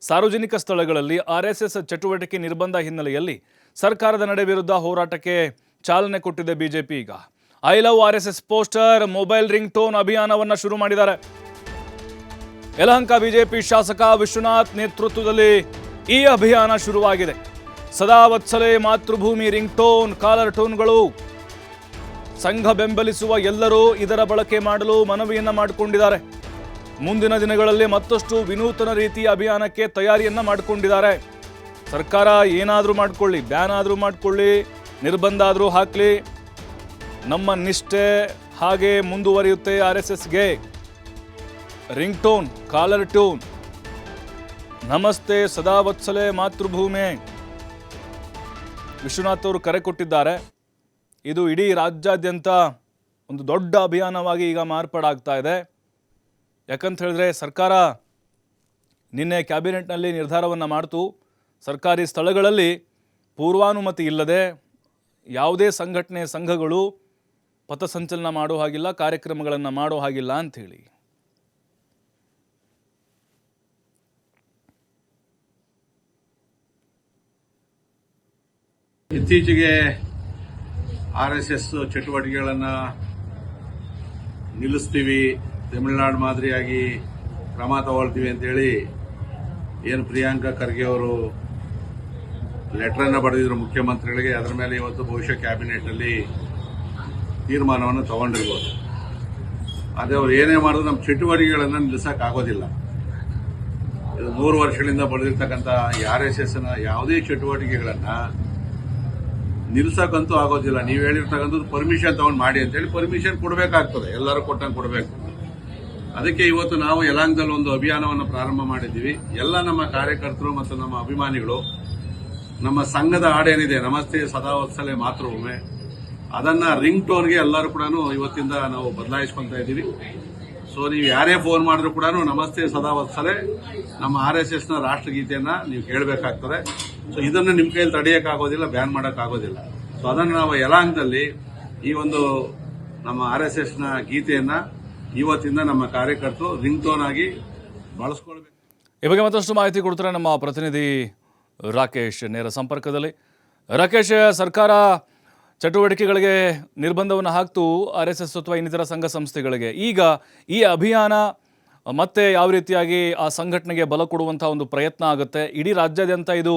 ಸಾರ್ವಜನಿಕ ಸ್ಥಳಗಳಲ್ಲಿ ಆರ್ಎಸ್ಎಸ್ ಚಟುವಟಿಕೆ ನಿರ್ಬಂಧ ಹಿನ್ನೆಲೆಯಲ್ಲಿ ಸರ್ಕಾರದ ನಡೆ ವಿರುದ್ಧ ಹೋರಾಟಕ್ಕೆ ಚಾಲನೆ ಕೊಟ್ಟಿದೆ ಬಿಜೆಪಿ ಈಗ. I love RSS poster, mobile ring tone ಅಭಿಯಾನವನ್ನ ಶುರು ಮಾಡಿದ್ದಾರೆ. ಯಲಹಂಕ ಬಿಜೆಪಿ ಶಾಸಕ ವಿಶ್ವನಾಥ್ ನೇತೃತ್ವದಲ್ಲಿ ಈ ಅಭಿಯಾನ ಶುರುವಾಗಿದೆ. ಸದಾ ವತ್ಸಲೆ ಮಾತೃಭೂಮಿ ರಿಂಗ್ ಟೋನ್ ಕಾಲರ್ ಟೋನ್ಗಳು. ಸಂಘ ಬೆಂಬಲಿಸುವ ಎಲ್ಲರೂ ಇದರ ಬಳಕೆ ಮಾಡಲು ಮನವಿಯನ್ನ ಮಾಡಿಕೊಂಡಿದ್ದಾರೆ. ಮುಂದಿನ ದಿನಗಳಲ್ಲಿ ಮತ್ತಷ್ಟು ವಿನೂತನ ರೀತಿಯ ಅಭಿಯಾನಕ್ಕೆ ತಯಾರಿಯನ್ನ ಮಾಡಿಕೊಂಡಿದ್ದಾರೆ. ಸರ್ಕಾರ ಏನಾದರೂ ಮಾಡಿಕೊಳ್ಳಿ, ಬ್ಯಾನ್ ಆದರೂ ಮಾಡಿಕೊಳ್ಳಿ, ನಿರ್ಬಂಧ ಆದರೂ ಹಾಕಲಿ. ನಮ್ಮ ನಿಷ್ಠೆ ಹಾಗೆ ಮುಂದುವರಿಯುತ್ತೆ ಆರ್ ಎಸ್ ಎಸ್ಗೆ. Ring tone caller tune. ನಮಸ್ತೆ ಸದಾ ವತ್ಸಲೆ ಮಾತೃಭೂಮಿ. ವಿಶ್ವನಾಥ್ ಅವರು ಕರೆ ಕೊಟ್ಟಿದ್ದಾರೆ. ಇದು ಇಡೀ ರಾಜ್ಯಾದ್ಯಂತ ಒಂದು ದೊಡ್ಡ ಅಭಿಯಾನವಾಗಿ ಈಗ ಮಾರ್ಪಾಡಾಗ್ತಾ ಇದೆ. ಯಾಕಂತ ಹೇಳಿದ್ರೆ ಸರ್ಕಾರ ನಿನ್ನೆ ಕ್ಯಾಬಿನೆಟ್ನಲ್ಲಿ ನಿರ್ಧಾರವನ್ನು ಮಾಡ್ತು. ಸರ್ಕಾರಿ ಸ್ಥಳಗಳಲ್ಲಿ ಪೂರ್ವಾನುಮತಿ ಇಲ್ಲದೆ ಯಾವುದೇ ಸಂಘಟನೆ ಸಂಘಗಳು ಪಥಸಂಚಲನ ಮಾಡೋ ಹಾಗಿಲ್ಲ, ಕಾರ್ಯಕ್ರಮಗಳನ್ನು ಮಾಡೋ ಹಾಗಿಲ್ಲ ಅಂಥೇಳಿ. ಇತ್ತೀಚೆಗೆ ಆರ್ ಎಸ್ ಎಸ್ ಚಟುವಟಿಕೆಗಳನ್ನು ನಿಲ್ಲಿಸ್ತೀವಿ. ತಮಿಳುನಾಡು ಮಾದರಿಯಾಗಿ ಕ್ರಮ ತಗೊಳ್ತೀವಿ ಅಂತೇಳಿ ಏನು ಪ್ರಿಯಾಂಕಾ ಖರ್ಗೆ ಅವರು ಲೆಟ್ರನ್ನು ಬರೆದಿದ್ರು ಮುಖ್ಯಮಂತ್ರಿಗಳಿಗೆ, ಅದರ ಮೇಲೆ ಇವತ್ತು ಬಹುಶಃ ಕ್ಯಾಬಿನೆಟ್ನಲ್ಲಿ ತೀರ್ಮಾನವನ್ನು ತಗೊಂಡಿರ್ಬೋದು. ಅದೇ ಅವ್ರು ಏನೇ ಮಾಡಿದ್ರು ನಮ್ಮ ಚಟುವಟಿಕೆಗಳನ್ನು ನಿಲ್ಲಿಸೋಕ್ಕಾಗೋದಿಲ್ಲ. ಇದು ಮೂರು ವರ್ಷಗಳಿಂದ ಬರೆದಿರ್ತಕ್ಕಂಥ ಆರ್ ಎಸ್ ಎಸ್ನ ಯಾವುದೇ ಚಟುವಟಿಕೆಗಳನ್ನು ನಿಲ್ಸಕ್ಕಂತೂ ಆಗೋದಿಲ್ಲ. ನೀವು ಹೇಳಿರ್ತಕ್ಕಂಥದ್ದು ಪರ್ಮಿಷನ್ ತಗೊಂಡು ಮಾಡಿ ಅಂತೇಳಿ ಪರ್ಮಿಷನ್ ಕೊಡಬೇಕಾಗ್ತದೆ. ಎಲ್ಲರೂ ಕೊಟ್ಟಂಗೆ ಕೊಡಬೇಕು. ಅದಕ್ಕೆ ಇವತ್ತು ನಾವು ಯಲಾಂಗದಲ್ಲಿ ಒಂದು ಅಭಿಯಾನವನ್ನು ಪ್ರಾರಂಭ ಮಾಡಿದ್ದೀವಿ. ಎಲ್ಲ ನಮ್ಮ ಕಾರ್ಯಕರ್ತರು ಮತ್ತು ನಮ್ಮ ಅಭಿಮಾನಿಗಳು, ನಮ್ಮ ಸಂಘದ ಹಾಡೇನಿದೆ ನಮಸ್ತೆ ಸದಾ ವತ್ಸಲೆ ಮಾತೃಭೂಮಿ, ಅದನ್ನ ರಿಂಗ್ ಟೋನ್ಗೆ ಎಲ್ಲರೂ ಕೂಡ ಇವತ್ತಿಂದ ನಾವು ಬದಲಾಯಿಸ್ಕೊಂತ ಇದ್ದೀವಿ. ಸೊ ನೀವು ಯಾರೇ ಫೋನ್ ಮಾಡಿದ್ರು ಕೂಡ ನಮಸ್ತೆ ಸದಾ ವತ್ಸಲೆ, ನಮ್ಮ ಆರ್ ಎಸ್ ಎಸ್ನ ರಾಷ್ಟ್ರಗೀತೆಯನ್ನ ನೀವು ಕೇಳಬೇಕಾಗ್ತದೆ. ಸೊ ಇದನ್ನು ನಿಮ್ಮ ಕೈಯಲ್ಲಿ ತಡೆಯೋಕ್ಕಾಗೋದಿಲ್ಲ, ಬ್ಯಾನ್ ಮಾಡೋಕ್ಕಾಗೋದಿಲ್ಲ. ಸೊ ಅದನ್ನು ನಾವು ಯಲಾಂಗದಲ್ಲಿ ಈ ಒಂದು ನಮ್ಮ ಆರ್ ಎಸ್ ಎಸ್ನ ಗೀತೆಯನ್ನ ಇವತ್ತಿಂದ ನಮ್ಮ ಕಾರ್ಯಕರ್ತರು ರಿಂಗ್ ಟೋನ್ ಆಗಿ ಬಳಸ್ಕೊಳ್ಬೇಕು. ಈ ಬಗ್ಗೆ ಮತ್ತಷ್ಟು ಮಾಹಿತಿ ಕೊಡ್ತಾರೆ ನಮ್ಮ ಪ್ರತಿನಿಧಿ ರಾಕೇಶ್ ನೇರ ಸಂಪರ್ಕದಲ್ಲಿ. ರಾಕೇಶ್, ಸರ್ಕಾರ ಚಟುವಟಿಕೆಗಳಿಗೆ ನಿರ್ಬಂಧವನ್ನು ಹಾಕ್ತು, ಆರ್ ಎಸ್ ಎಸ್ ಅಥವಾ ಇನ್ನಿತರ ಸಂಘ ಸಂಸ್ಥೆಗಳಿಗೆ. ಈಗ ಈ ಅಭಿಯಾನ ಮತ್ತೆ ಯಾವ ರೀತಿಯಾಗಿ ಆ ಸಂಘಟನೆಗೆ ಬಲ ಕೊಡುವಂಥ ಒಂದು ಪ್ರಯತ್ನ ಆಗುತ್ತೆ? ಇಡೀ ರಾಜ್ಯಾದ್ಯಂತ ಇದು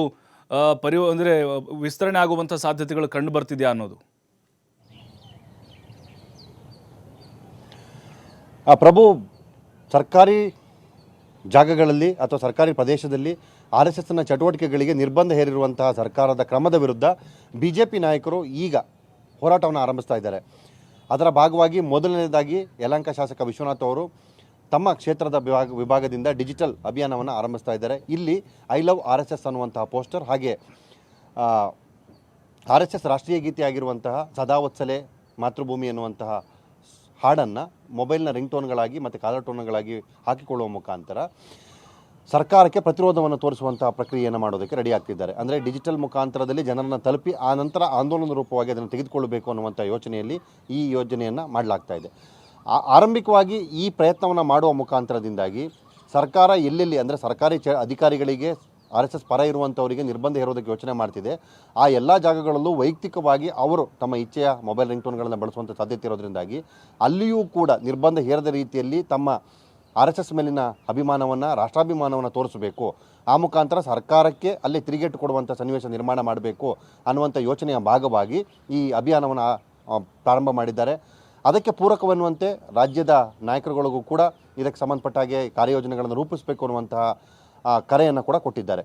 ಪರಿ, ಅಂದರೆ, ವಿಸ್ತರಣೆ ಆಗುವಂಥ ಸಾಧ್ಯತೆಗಳು ಕಂಡು ಬರ್ತಿದೆಯಾ ಅನ್ನೋದು? ಪ್ರಭು ಸರ್ಕಾರಿ ಜಾಗಗಳಲ್ಲಿ ಅಥವಾ ಸರ್ಕಾರಿ ಪ್ರದೇಶದಲ್ಲಿ ಆರ್ ಎಸ್ ಎಸ್ನ ಚಟುವಟಿಕೆಗಳಿಗೆ ನಿರ್ಬಂಧ ಹೇರಿರುವಂತಹ ಸರ್ಕಾರದ ಕ್ರಮದ ವಿರುದ್ಧ ಬಿ ಜೆ ಪಿ ನಾಯಕರು ಈಗ ಹೋರಾಟವನ್ನು ಆರಂಭಿಸ್ತಾ ಇದ್ದಾರೆ. ಅದರ ಭಾಗವಾಗಿ ಮೊದಲನೇದಾಗಿ ಯಲಂಕ ಶಾಸಕ ವಿಶ್ವನಾಥ್ ಅವರು ತಮ್ಮ ಕ್ಷೇತ್ರದ ವಿಭಾಗ ವಿಭಾಗದಿಂದ ಡಿಜಿಟಲ್ ಅಭಿಯಾನವನ್ನು ಆರಂಭಿಸ್ತಾ ಇದ್ದಾರೆ. ಇಲ್ಲಿ I love R S S ಅನ್ನುವಂತಹ ಪೋಸ್ಟರ್ ಹಾಗೆ ಆರ್ ಎಸ್ ಎಸ್ ರಾಷ್ಟ್ರೀಯ ಗೀತೆ ಆಗಿರುವಂತಹ ಸದಾವತ್ಸಲೆ ಮಾತೃಭೂಮಿ ಎನ್ನುವಂತಹ ಹಾಡನ್ನು ಮೊಬೈಲ್ನ ರಿಂಗ್ ಟೋನ್ಗಳಾಗಿ ಮತ್ತು ಕಾಲರ್ ಟೋನ್ಗಳಾಗಿ ಹಾಕಿಕೊಳ್ಳುವ ಮುಖಾಂತರ ಸರ್ಕಾರಕ್ಕೆ ಪ್ರತಿರೋಧವನ್ನು ತೋರಿಸುವಂತಹ ಪ್ರಕ್ರಿಯೆಯನ್ನು ಮಾಡೋದಕ್ಕೆ ರೆಡಿ ಆಗ್ತಿದ್ದಾರೆ. ಅಂದರೆ ಡಿಜಿಟಲ್ ಮುಖಾಂತರದಲ್ಲಿ ಜನರನ್ನು ತಲುಪಿ ಆ ನಂತರ ಆಂದೋಲನ ರೂಪವಾಗಿ ಅದನ್ನು ತೆಗೆದುಕೊಳ್ಳಬೇಕು ಅನ್ನುವಂಥ ಯೋಚನೆಯಲ್ಲಿ ಈ ಯೋಜನೆಯನ್ನು ಮಾಡಲಾಗ್ತಾ ಇದೆ. ಆರಂಭಿಕವಾಗಿ ಈ ಪ್ರಯತ್ನವನ್ನು ಮಾಡುವ ಮುಖಾಂತರದಿಂದಾಗಿ ಸರ್ಕಾರ ಎಲ್ಲೆಲ್ಲಿ, ಅಂದರೆ ಸರ್ಕಾರಿ ಚ ಅಧಿಕಾರಿಗಳಿಗೆ ಆರ್ ಎಸ್ ಎಸ್ ಪರ ಇರುವಂಥವರಿಗೆ ನಿರ್ಬಂಧ ಹೇರೋದಕ್ಕೆ ಯೋಚನೆ ಮಾಡ್ತಿದೆ. ಆ ಎಲ್ಲ ಜಾಗಗಳಲ್ಲೂ ವೈಯಕ್ತಿಕವಾಗಿ ಅವರು ತಮ್ಮ ಇಚ್ಛೆಯ ಮೊಬೈಲ್ ರಿಂಗ್ಟೋನ್ಗಳನ್ನು ಬಳಸುವಂಥ ಸಾಧ್ಯತೆ ಇರೋದ್ರಿಂದಾಗಿ ಅಲ್ಲಿಯೂ ಕೂಡ ನಿರ್ಬಂಧ ಹೇರದ ರೀತಿಯಲ್ಲಿ ತಮ್ಮ ಆರ್ ಎಸ್ ಎಸ್ ಮೇಲಿನ ಅಭಿಮಾನವನ್ನು, ರಾಷ್ಟ್ರಾಭಿಮಾನವನ್ನು ತೋರಿಸಬೇಕು. ಆ ಮುಖಾಂತರ ಸರ್ಕಾರಕ್ಕೆ ಅಲ್ಲಿ ತಿರುಗೇಟು ಕೊಡುವಂಥ ಸನ್ನಿವೇಶ ನಿರ್ಮಾಣ ಮಾಡಬೇಕು ಅನ್ನುವಂಥ ಯೋಚನೆಯ ಭಾಗವಾಗಿ ಈ ಅಭಿಯಾನವನ್ನು ಪ್ರಾರಂಭ ಮಾಡಿದ್ದಾರೆ. ಅದಕ್ಕೆ ಪೂರಕವೆನ್ನುವಂತೆ ರಾಜ್ಯದ ನಾಯಕರುಗಳಿಗೂ ಕೂಡ ಇದಕ್ಕೆ ಸಂಬಂಧಪಟ್ಟ ಹಾಗೆ ಕಾರ್ಯಯೋಜನೆಗಳನ್ನು ರೂಪಿಸಬೇಕು ಅನ್ನುವಂತಹ ಕರೆಯನ್ನು ಕೂಡ ಕೊಟ್ಟಿದ್ದಾರೆ.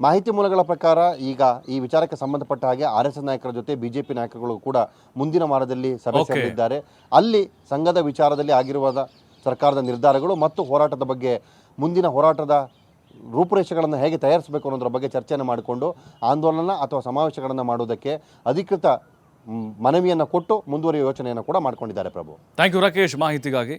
ಮಾಹಿತಿ ಮೂಲಗಳ ಪ್ರಕಾರ ಈಗ ಈ ವಿಚಾರಕ್ಕೆ ಸಂಬಂಧಪಟ್ಟ ಹಾಗೆ ಆರ್ ಎಸ್ ಎಸ್ ನಾಯಕರ ಜೊತೆ ಬಿಜೆಪಿ ನಾಯಕರುಗಳು ಕೂಡ ಮುಂದಿನ ವಾರದಲ್ಲಿ ಸಭೆ ಸೇರಿದ್ದಾರೆ ಅಲ್ಲಿ ಸಂಘದ ವಿಚಾರದಲ್ಲಿ ಆಗಿರುವ ಸರ್ಕಾರದ ನಿರ್ಧಾರಗಳು ಮತ್ತು ಹೋರಾಟದ ಬಗ್ಗೆ ಮುಂದಿನ ಹೋರಾಟದ ರೂಪುರೇಷೆಗಳನ್ನು ಹೇಗೆ ತಯಾರಿಸಬೇಕು ಅನ್ನೋದ್ರ ಬಗ್ಗೆ ಚರ್ಚೆಯನ್ನು ಮಾಡಿಕೊಂಡು ಆಂದೋಲನ ಅಥವಾ ಸಮಾವೇಶಗಳನ್ನು ಮಾಡುವುದಕ್ಕೆ ಅಧಿಕೃತ ಮನವಿಯನ್ನು ಕೊಟ್ಟು ಮುಂದುವರಿಯುವ ಯೋಚನೆಯನ್ನು ಕೂಡ ಮಾಡಿಕೊಂಡಿದ್ದಾರೆ ಪ್ರಭು. ಥ್ಯಾಂಕ್ ಯು ರಾಕೇಶ್ ಮಾಹಿತಿಗಾಗಿ